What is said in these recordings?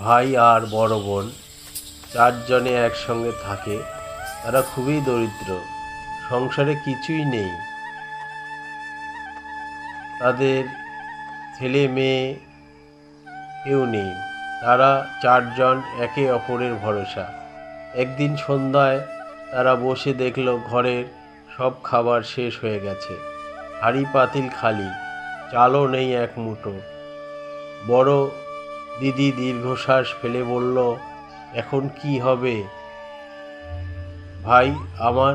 ভাই আর বড় বোন চারজনে একসঙ্গে থাকে, তারা খুবই দরিদ্র। সংসারে কিছুই নেই। তাদের ছেলে মেয়ে কেউ নেই। তারা চারজন একে অপরের ভরসা। একদিন সন্ধ্যায় তারা বসে দেখল ঘরের সব খাবার শেষ হয়ে গেছে। হাড়ি পাতিল খালি, চালও নেই এক মুঠো। বড় দিদি দীর্ঘশ্বাস ফেলে বলল এখন কি হবে? ভাই আমার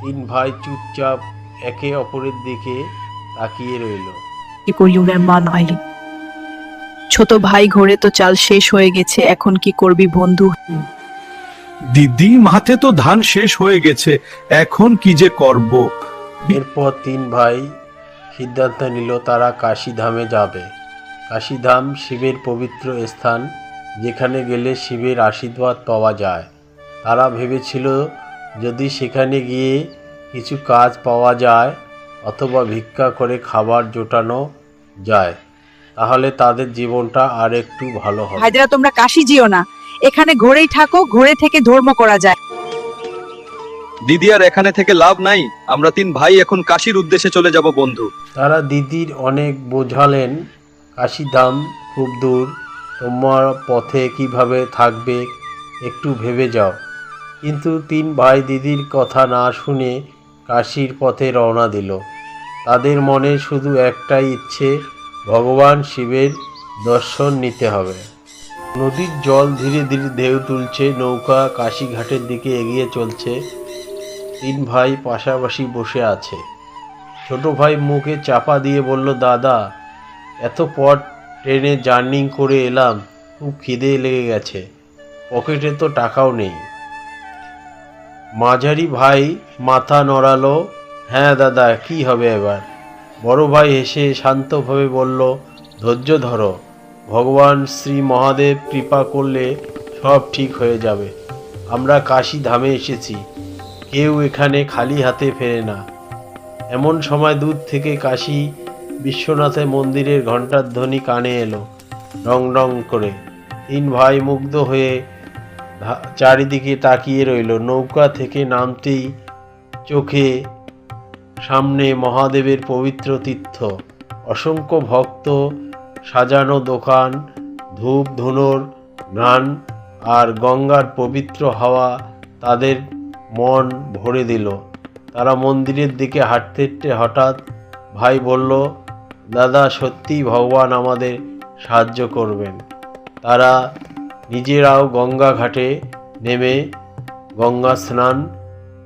তিন ভাই চুপচাপ একে অপরের দিকে তাকিয়ে রইল। কি করি ওর মা নয় ছোট ভাই ঘরে তো চাল শেষ হয়ে গেছে এখন কি করবি বন্ধু? দিদি মাঠে তো ধান শেষ হয়ে গেছে এখন কি যে করব? এরপর তিন ভাই সিদ্ধান্ত নিল তারা কাশীধামে যাবে। কাশীধাম শিবের পবিত্র স্থান যেখানে গেলে শিবের আশীর্বাদ পাওয়া যায়। তারা ভেবেছিল যদি সেখানে গিয়ে কিছু কাজ পাওয়া যায় অথবা ভিক্ষা করে খাবার জোটানো যায় তাহলে তাদের জীবনটা আর একটু ভালো হবে। ভাইদেরা তোমরা কাশি যেও না। এখানে ঘোরেই থাকো ঘোরে থেকে ধর্ম করা যায়। দিদি আর এখানে থেকে লাভ নাই। আমরা তিন ভাই এখন কাশির উদ্দেশ্যে চলে যাব বন্ধু। তারা দিদির অনেক বোঝালেন। কাশিধাম খুব দূর, তোমার পথে কীভাবে থাকবে একটু ভেবে যাও। কিন্তু তিন ভাই দিদির কথা না শুনে কাশির পথে রওনা দিল। তাদের মনে শুধু একটাই ইচ্ছে, ভগবান শিবের দর্শন নিতে হবে। নদীর জল ধীরে ধীরে ঢেউ তুলছে, নৌকা কাশীঘাটের দিকে এগিয়ে চলছে। তিন ভাই পাশাপাশি বসে আছে। ছোট ভাই মুখে চাপা দিয়ে বলল, দাদা এত পথ ট্রেনে জার্নি করে এলাম, খুব খিদে লেগে গেছে। পকেটে তো টাকাও নেই। মাঝারি ভাই মাথা নড়ালো হ্যাঁ দাদা, কি হবে এবার? বড় ভাই হেসে শান্তভাবে বলল, ধৈর্য ধরো। ভগবান শ্রী মহাদেব কৃপা করলে সব ঠিক হয়ে যাবে। আমরা কাশি ধামে এসেছি। কেউ এখানে খালি হাতে ফেরে না। এমন সময় দূর থেকে কাশী বিশ্বনাথের মন্দিরের ঘণ্টার ধ্বনি কানে এলো, রং রং করে। তিন ভাই মুগ্ধ হয়ে চারিদিকে তাকিয়ে রইল। নৌকা থেকে নামতেই চোখে সামনে মহাদেবের পবিত্র তীর্থ। অসংখ্য ভক্ত, সাজানো দোকান, ধূপ, ধুনোর গান আর গঙ্গার পবিত্র হাওয়া তাদের মন ভরে দিল। তারা মন্দিরের দিকে হাঁটতে হাঁটতে হঠাৎ ভাই বলল দাদা সত্যিই ভগবান আমাদের সাহায্য করবেন। তারা নিজেরাও গঙ্গা ঘাটে নেমে গঙ্গা স্নান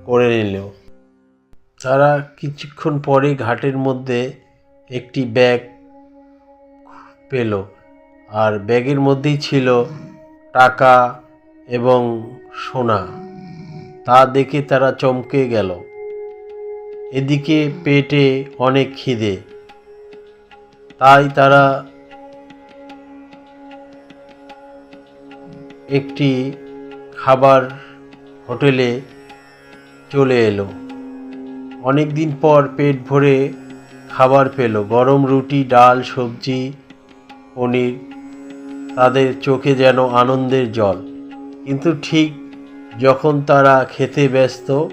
করে নিল। তারা কিছুক্ষণ পরে ঘাটের মধ্যে একটি ব্যাগ পেল আর ব্যাগের মধ্যেই ছিল টাকা এবং সোনা। তা দেখে তারা চমকে গেল। এদিকে পেটে অনেক খিদে। তাই তারা একটি খাবার হোটেলে চলে এলো। অনেক দিন পর পেট ভরে খাবার পেল। গরম রুটি, ডাল, সবজি, পনির, তাদের চোখে যেন আনন্দের জল। কিন্তু ঠিক যখন তারা খেতে ব্যস্ত,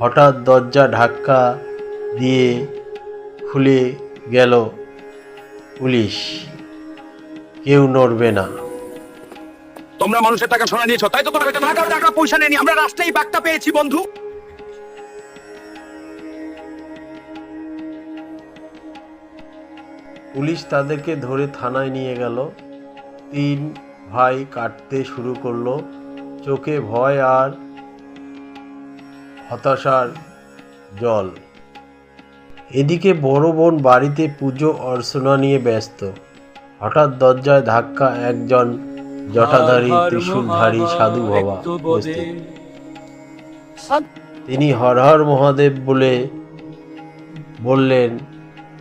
হঠাৎ দরজা ধাক্কা দিয়ে খুলে গেল পুলিশ কেউ নড়বে না। তোমরা মানুষের টাকা সোনা নিয়েছো তাই তো তোমরা টাকা টাকা পয়সা নেই। আমরা রাস্তায় বার্তা পেয়েছি বন্ধু। পুলিশ তাদেরকে ধরে থানায় নিয়ে গেল। তিন ভাই কাটতে শুরু করল। চোখে ভয় আর হতাশার জল। এদিকে বড় বোন বাড়িতে পুজো অর্চনা নিয়ে ব্যস্ত। হঠাৎ দরজায় ধাক্কা একজন জটাধারী ত্রিশূলধারী সাধু বাবা তিনি হর হর মহাদেব বলে বললেন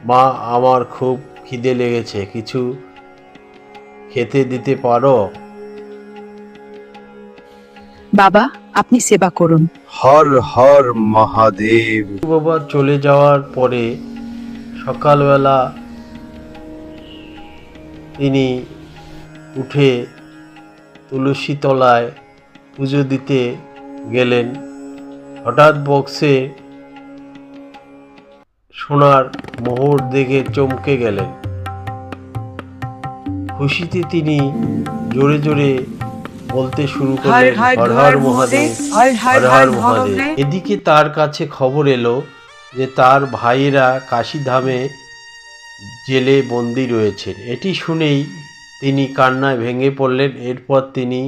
মা আমার খুব খিদে লেগেছে কিছু খেতে দিতে পারো? বাবা আপনি সেবা করুন। হর হর মহাদেব। বাবা চলে যাওয়ার পরে সকালবেলা তিনি উঠে তুলসী তলায় পুজো দিতে গেলেন। হঠাৎ বক্সে সোনার মোহর দেখে চমকে গেলেন। খুশিতে তিনি জোরে জোরে বলতে শুরু করলেন হর হর মহাদেব হর হর মহাদেব। এদিকে তার কাছে খবর এলো যে তার ভাইয়েরা কাশীধামে জেলে বন্দি রয়েছেন এটি শুনেই তিনি কান্নায় ভেঙে পড়লেন। এরপর তিনি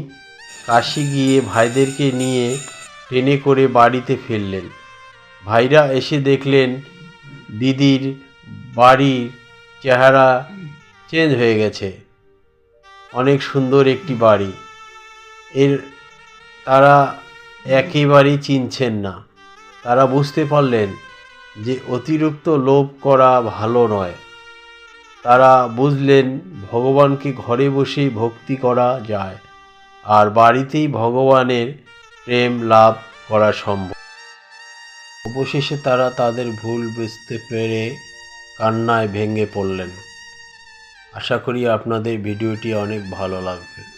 কাশি গিয়ে ভাইদেরকে নিয়ে ট্রেনে করে বাড়িতে ফিরলেন ভাইরা এসে দেখলেন দিদির বাড়ির চেহারা চেঞ্জ হয়ে গেছে। অনেক সুন্দর একটি বাড়ি। এর তারা একেবারেই চিনছেন না। তারা বুঝতে পারলেন যে অতিরিক্ত লোভ করা ভালো নয়। তারা বুঝলেন ভগবানকে ঘরে বসেই ভক্তি করা যায় আর বাড়িতেই ভগবানের প্রেম লাভ করা সম্ভব। অবশেষে তারা তাদের ভুল বুঝতে পেরে কান্নায় ভেঙে পড়লেন। আশা করি আপনাদের ভিডিওটি অনেক ভালো লাগবে।